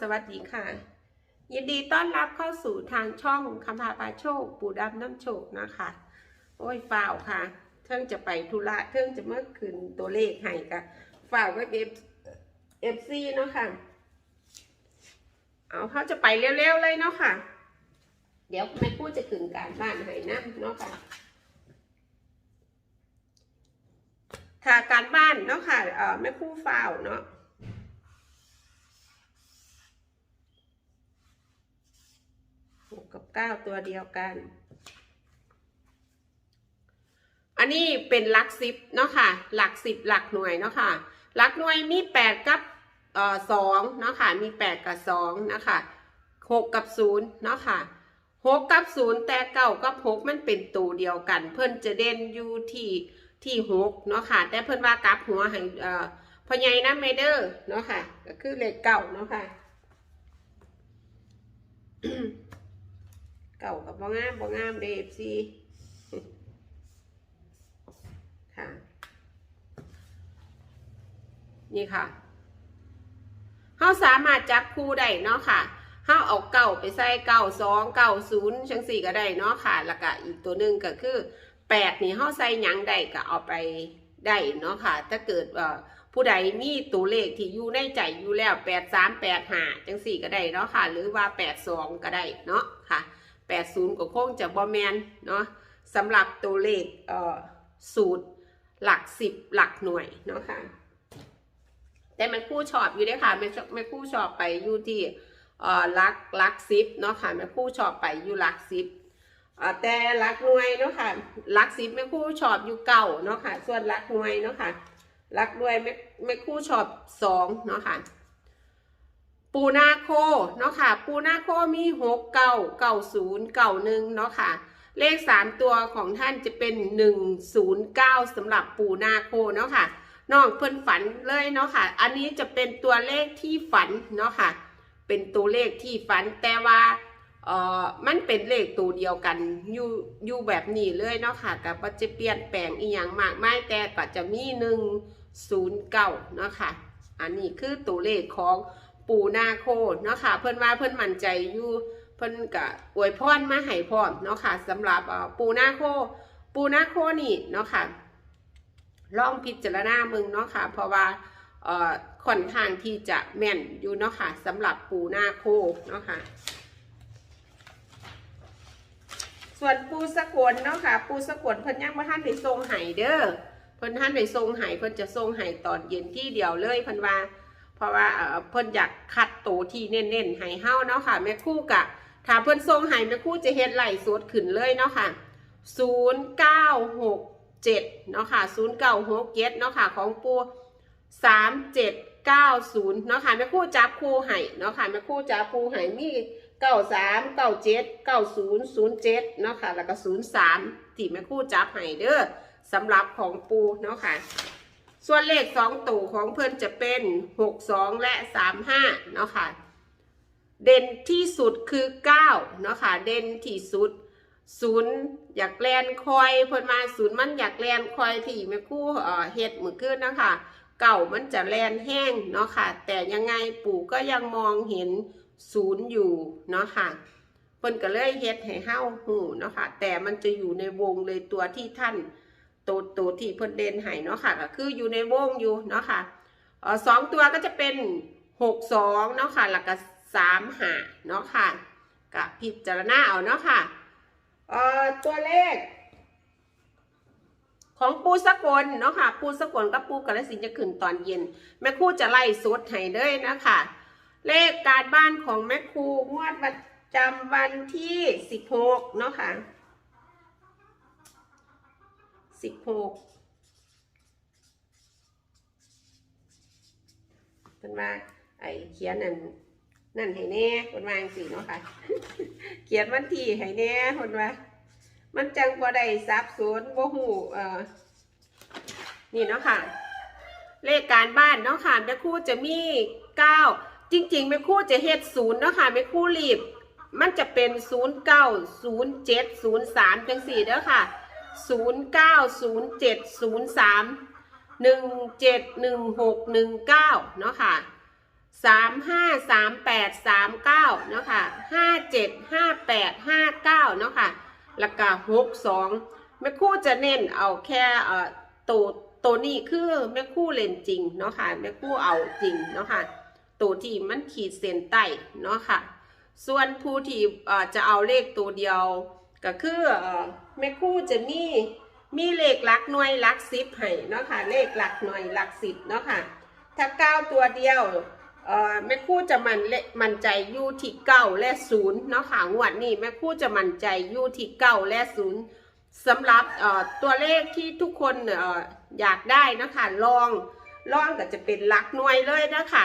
สวัสดีค่ะ ยินดีต้อนรับเข้าสู่ทางช่องคำพาปาโชค ปู่ดำน้ำโชคนะคะ โอ้ยฝ่าวค่ะ เทิงจะไปธุระเทิงจะเมื่อคืนตัวเลขให้กับฝ่าวก็เอฟเอฟซีเนาะค่ะ เอาเขาจะไปเร็วๆเลยเนาะค่ะ เดี๋ยวแม่พูดจะขึ้นการบ้านให้นะเนาะค่ะค่ะการบ้านเนาะค่ะเอ่อแม่คู่ฝ่าวเนาะ หกกับเก้าตัวเดียวกัน อันนี้เป็นหลักสิบเนาะค่ะ หลักสิบหลักหน่วยเนาะค่ะ หลักหน่วยมีแปดกับเอ่อสองเนาะค่ะ มีแปดกับสองนะคะหกกับศูนย์เนาะค่ะหกกับศูนย์แต่เก้ากับหกมันเป็นตัวเดียวกัน เพิ่นจะเด่นอยู่ที่ที่หกเนาะค่ะ แต่เพิ่นว่ากลับหัวให้เอ่อพ่อใหญ่นะเมเดอร์เนาะค่ะ ก็คือเลขเก้าเนาะค่ะ เก่ากับบ่งามบ่งามเดฟซีค่ะ นี่ค่ะเฮาสามารถจับคู่ได้เนาะค่ะเฮาเอาเก่าไปใส่เก่าสองเก่าศูนย์จังสี่ก็ได้เนาะค่ะ แล้วก็อีกตัวหนึ่งก็คือแปดนี่เฮาใส่หยังได้ก็เอาไปได้เนาะค่ะ ถ้าเกิดเอ่อผู้ใดมีตัวเลขที่อยู่ในใจอยู่แล้วแปดสามแปดห้าจังสี่ก็ได้เนาะค่ะ หรือว่าแปดสองก็ได้เนาะค่ะ 80ก็คงจะบอแมนเนาะสำหรับตัวเลขเอ่อสูตรหลัก 10 หลักหน่วยเนาะค่ะแต่แม่ครู่ชอบอยู่ด้อค่ะแม่แม่ครู่ชอบไปอยู่ที่เอ่อหลักหลักสิบเนาะค่ะแม่ครู่ชอบไปอยู่หลักสิบแต่หลักหน่วยเนาะค่ะหลักสิบแม่ครู่ชอบอยู่เก่าเนาะค่ะส่วนหลักหน่วยเนาะค่ะหลักหน่วยแม่แม่ครู่ชอบสองเนาะค่ะ ปูนาโคเนาะค่ะ ปูนาโคมีหกเก้าเก้าศูนย์เก้าหนึ่งเนาะค่ะ เลขสามตัวของท่านจะเป็นหนึ่งศูนย์เก้าสำหรับปูนาโคเนาะค่ะน้องเพิ่นฝันเลยเนาะค่ะ อันนี้จะเป็นตัวเลขที่ฝันเนาะค่ะ เป็นตัวเลขที่ฝันแต่ว่าเอ่อมันเป็นเลขตัวเดียวกันอยู่อยู่แบบนี้เลยเนาะค่ะกับว่าจะเปลี่ยนแปลงอีหยังมากไม่แต่ก็จะมีหนึ่งศูนย์เก้าเนาะค่ะ อันนี้คือตัวเลขของ ปูนาโคเนาะค่ะ เพิ่นว่าเพิ่นมั่นใจอยู่เพิ่นกะอวยพรมาให้พร้อมเนาะค่ะสำหรับเออปูนาโค ปูนาโคนี่เนาะค่ะลองพิจารณามึงเนาะค่ะ เพราะว่าเอ่อค่อนข้างที่จะแม่นอยู่เนาะค่ะสำหรับปูนาโคเนาะค่ะส่วนปูสะกดเนาะค่ะ ปูสะกดเพิ่นยังบ่ทันได้ทรงไห้เด้อเพิ่นทันได้ทรงไห้เพิ่นจะทรงไห้ตอนเย็นที่เดียวเลยเพิ่นว่า เพราะว่าเอ่อเพิ่นอยากคัดโตที่เน้นๆให้เฮาเนาะค่ะแม่คู่กะถ้าเพิ่นทรงให้แม่คู่จะเฮ็ดไหลฟ์สดขึ้นเลยเนาะค่ะ0967เนาะค่ะ0967เนาะค่ะของปู3790เนาะค่ะแม่คู่จับคู่ให้เนาะค่ะแม่คู่จับคู่ให้มี93 97 90 07เนาะค่ะแล้วก็03ที่แม่คู่จับให้เด้อสำหรับของปูเนาะค่ะ ส่วนเลขสองตัวของเพื่อนจะเป็นหกสองและสามห้าเนาะค่ะ เด่นที่สุดคือเก้าเนาะค่ะ เด่นที่สุดศูนย์อยากแลนคอยเพิ่นมาศูนย์มันอยากแลนคอยที่แม่คู่เอ่อเฮ็ดมือขึ้นนะคะเก่ามันจะแลนแห้งเนาะค่ะ แต่ยังไงปู่ก็ยังมองเห็นศูนย์อยู่เนาะค่ะเพิ่นก็เลยเฮ็ดให้เฮาหูเนาะค่ะแต่มันจะอยู่ในวงเลยตัวที่ท่าน ตัวตัวที่เพิ่นเด่นให้เนาะค่ะก็คืออยู่ในวงอยู่เนาะค่ะสองตัวก็จะเป็นหกสองเนาะค่ะแล้วก็สามหาเนาะค่ะกับพิจารณาเอาเนาะค่ะเอ่อตัวเลข ของปูสกลเนาะค่ะ ปูสกลกับปูกาลสินจะขึ้นตอนเย็น แม่ครูจะไล่สดให้เลยนะคะ เลขการบ้านของแม่ครูงวดประจำวันที่สิบหกเนาะค่ะ สิบหกเพิ่นว่าไอ้เขียนนั่นนั่นให้แน่เพิ่นวางซี่เนาะค่ะ เขียนวันที่ให้แน่เพิ่นว่า มันจังบ่ได้สับสนบ่ฮู้เอ่อนี่เนาะค่ะ เลขการบ้านเนาะค่ะแม่ครูจะมีเก้าจริงๆแม่ครูจะเฮ็ดศูนย์เนาะค่ะแม่ครูรีบ มันจะเป็นศูนย์เก้าศูนย์เจ็ดศูนย์สามจังสี่เด้อค่ะ ศูนย์เก้าศูนย์เจ็ดศูนย์สามหนึ่งเจ็ดหนึ่งหกหนึ่งเก้าเนาะค่ะสามห้าสามแปดสามเก้าเนาะค่ะห้าเจ็ดห้าแปดห้าเก้าเนาะค่ะแล้วก็หกสองแม่คู่จะเน้นเอาแค่เอ่อตัวตัวนี้คือแม่คู่เล่นจริงเนาะค่ะแม่คู่เอาจริงเนาะค่ะตัวที่มันขีดเส้นใต้เนาะค่ะ ส่วนผู้ที่จะเอาเลขตัวเดียวก็คือ แม่คู่จะมีมีเลขหลักหน่วยหลักสิบให้เนาะค่ะเลขหลักหน่วยหลักสิบเนาะค่ะถ้าเก้าตัวเดียวเอ่อแม่คู่จะมันเลมันใจยู่ที่เก้าและศูนย์เนาะค่ะงวดนี้แม่คู่จะมันใจยู่ที่เก้าและศูนย์สำหรับเอ่อตัวเลขที่ทุกคนเอ่ออยากได้นะคะลองลองก็จะเป็นหลักหน่วยเลยนะคะ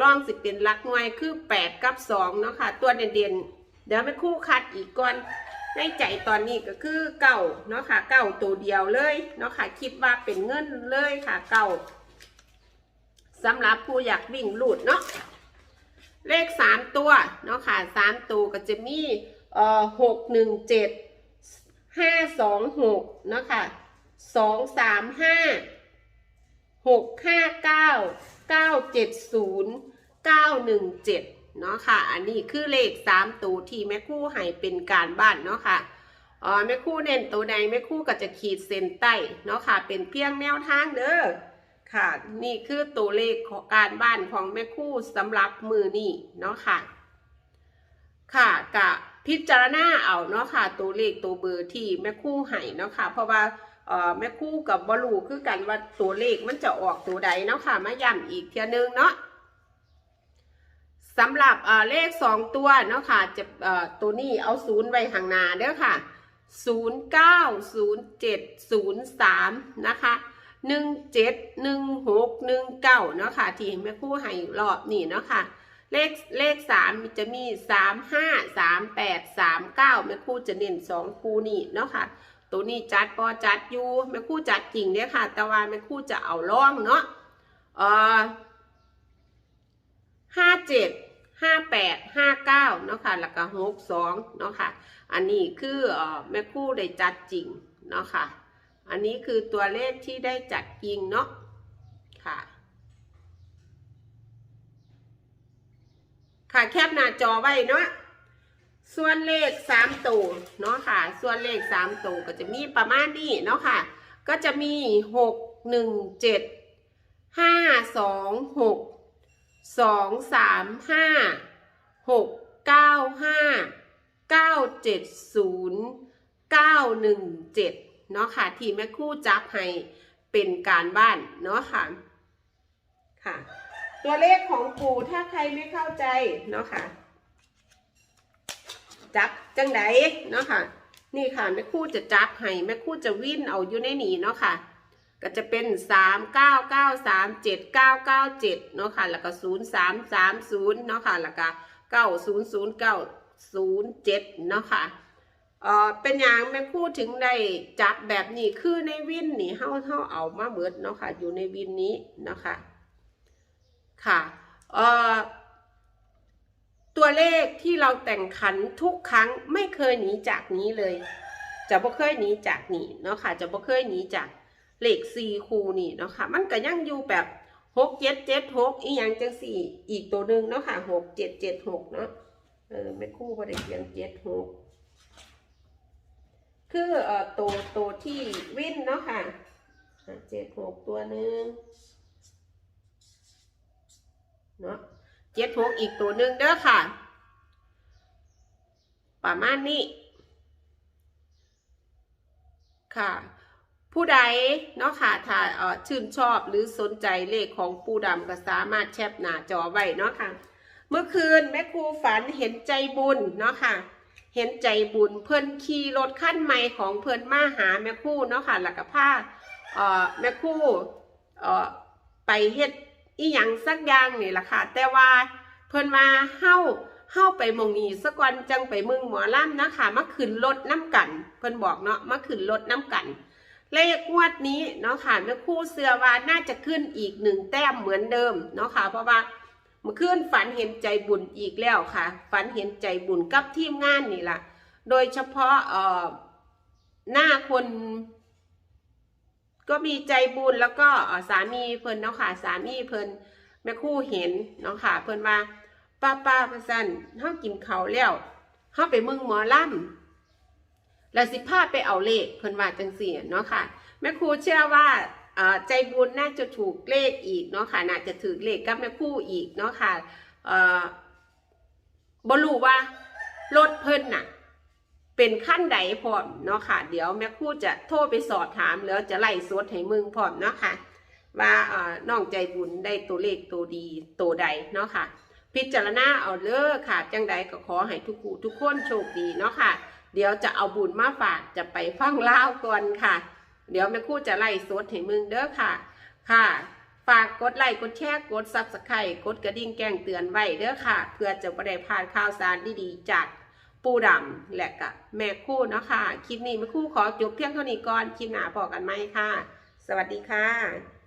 ลองสิเป็นหลักหน่วยคือ8กับ2เนาะค่ะตัวเด่นๆเดี๋ยวแม่คู่คัดอีกก่อน ในใจตอนนี้ก็คือเก้าเนาะค่ะเก้าตัวเดียวเลยเนาะค่ะคิดว่าเป็นเงินเลยค่ะเก้าสำหรับผู้อยากวิ่งลูดเนาะเลขสามตัวเนาะค่ะสามตัวก็จะมีเอ่อหกหนึ่งเจ็ดห้าสองหกเนาะค่ะสองสามห้าหกห้าเก้าเก้าเจ็ดศูนย์เก้าหนึ่งเจ็ด เนาะค่ะ อันนี้คือเลขสามตัวที่แม่คู่ให้เป็นการบ้านเนาะค่ะเอ่อแม่คู่เน้นตัวใดแม่คู่ก็จะขีดเส้นใต้เนาะค่ะ เป็นเพียงแนวทางเด้อค่ะ นี่คือตัวเลขของการบ้านของแม่คู่สำหรับมือนี่เนาะค่ะ ค่ะกะพิจารณาเอาเนาะค่ะ ตัวเลขตัวเบอร์ที่แม่คู่ให้เนาะค่ะ เพราะว่าเอ่อแม่คู่กับบอลูคือกันว่าตัวเลขมันจะออกตัวใดเนาะค่ะมาย้ำอีกเทียนึงเนาะ สำหรับเลขสองตัวเนาะค่ะจะตัวนี้เอาศูนย์ไว้ห่างนาเด้อค่ะศูนย์เก้าศูนย์เจ็ดศูนย์สามนะคะหนึ่งเจ็ดหนึ่งหกหนึ่งเก้าเนาะค่ะที่แม่คู่ให้รอบนี่เนาะค่ะเลขเลขสามจะมีสามห้าสามแปดสามเก้าแม่คู่จะเน้นสองคู่นี่เนาะค่ะ ตัวนี้จัดปอจัดอยู่แม่คู่จัดจริงเนี่ยค่ะ แต่ว่าแม่คู่จะเอาล่องเนาะเอ่อ ห้าเจ็ดห้าแปดห้าเก้าเนาะค่ะแล้วก็หกสองเนาะค่ะอันนี้คือออแม่คู่ได้จัดจริงเนาะค่ะอันนี้คือตัวเลขที่ได้จัดยิงเนาะค่ะค่ะแคปหน้าจอไว้เนาะส่วนเลขสามตัวเนาะค่ะ ส่วนเลขสามตัวก็จะมีประมาณนี้เนาะค่ะ ก็จะมีหกหนึ่งเจ็ดห้าสองหก สองสามห้าหกเก้าห้าเก้าเจ็ดศูนย์เก้าหนึ่งเจ็ดเนาะค่ะ ที่แม่คู่จับให้เป็นการบ้านเนาะค่ะ ค่ะ ตัวเลขของปู่ถ้าใครไม่เข้าใจเนาะค่ะ จับจังไดเนาะค่ะ นี่ค่ะแม่คู่จะจับให้แม่คู่จะวิ่นเอาอยู่ในนี้เนาะค่ะ ก็จะเป็นสามเก้าเก้าสามเจ็ดเก้าเก้าเจ็ดเนาะค่ะ แล้วก็ศูนย์สามสามศูนย์เนาะค่ะ แล้วก็เก้าศูนย์ศูนย์เก้าศูนย์เจ็ดเนาะค่ะเอ่อเป็นอย่างแม่พูดถึงได้จับแบบนี้คือในวินนี่เฮาเฮาเอามาเบิดเนาะค่ะ อยู่ในวินนี้เนาะค่ะ ค่ะเอ่อตัวเลขที่เราแต่งขันทุกครั้งไม่เคยหนีจากนี้เลย จะบ่เคยหนีจากนี้เนาะค่ะ จะบ่เคยหนีจาก เลขสี่คูนี่เนาะค่ะ มันก็ยังอยู่แบบหกเจ็ดเจ็ดหกอีหยังจังสี่อีกตัวหนึ่งเนาะค่ะหกเจ็ดเจ็ดหกเนาะเออแม่ครู่บ่ได้เขียนเจ็ดหกคือเอ่อตัวตัวที่วินเนาะค่ะเจ็ดหกตัวหนึ่งเนาะเจ็ดหกอีกตัวหนึ่งเด้อค่ะ ประมาณนี้ค่ะ ผู้ใดเนาะค่ะถ้าชื่นชอบหรือสนใจเลขของปูดำก็สามารถแชปหน้าจอไว้เนาะค่ะ เมื่อคืนแม่ครูฝันเห็นใจบุญเนาะค่ะ เห็นใจบุญเพิ่นขี่รถขั้นใหม่ของเพิ่นมาหาแม่ครู่เนาะค่ะแล้วก็พาเอ่อแม่ครู่เอ่อไปเฮ็ดอีหยังสักอย่างนี่ล่ะค่ะ แต่ว่าเพิ่นมาเฮาเฮาไปมองนี้สักวันจังไปเมึงหมอล่ำนะคะมาขึ้นรถน้ำกัน เพิ่นบอกเนาะมาขึ้นรถน้ำกัน เลขงวดนี้เนาะค่ะแม่คู่เสือว่าน่าจะขึ้นอีกหนึ่งแต้มเหมือนเดิมเนาะค่ะ เพราะว่าเมื่อคืนฝันเห็นใจบุญอีกแล้วค่ะ ฝันเห็นใจบุญกับทีมงานนี่ล่ะโดยเฉพาะเอ่อหน้าคน ก็มีใจบุญแล้วก็สามีเพิ่นเนาะค่ะ สามีเพิ่นแม่คู่เห็นเนาะค่ะ เพิ่นว่าป้าป้าพะสันเฮากินข้าแล้วเฮาไปมืองหมอลำ แล้วสิพาไปเอาเลขเพิ่นว่าจังซี่เนาะค่ะ แม่ครูเชื่อว่าใจบุญน่าจะถูกเลขอีกเนาะค่ะ น่าจะถือเลขกับแม่ครูอีกเนาะค่ะเอ่อบรู้ว่ารถเพิ่นน่ะ เป็นขั้นใดพร้อมเนาะค่ะ เดี๋ยวแม่ครูจะโทรไปสอบถามแล้วจะไล่สดให้มึงพร้อมเนาะค่ะ ว่าน้องใจบุญได้ตัวเลขตัวดีตัวใดเนาะค่ะ พิจารณาเอาเด้อค่ะ จังใดก็ขอให้ทุกผู้ทุกคนโชคดีเนาะค่ะ เดี๋ยวจะเอาบุญมาฝากจะไปฟังเล่าก่อนค่ะ เดี๋ยวแม่คู่จะไล่สดให้มึงเด้อค่ะ ค่ะ ฝากกดไลค์กดแชร์กดซับสไครต์กดกระดิ่งแจ้งเตือนไว้เด้อค่ะ เพื่อจะไม่ได้พลาดข่าวสารดีๆจากปูดำและกับแม่คู่เนาะค่ะ คลิปนี้แม่คู่ขอจบเพียงเท่านี้ก่อน คลิปหน้าพอกันไหมค่ะ สวัสดีค่ะ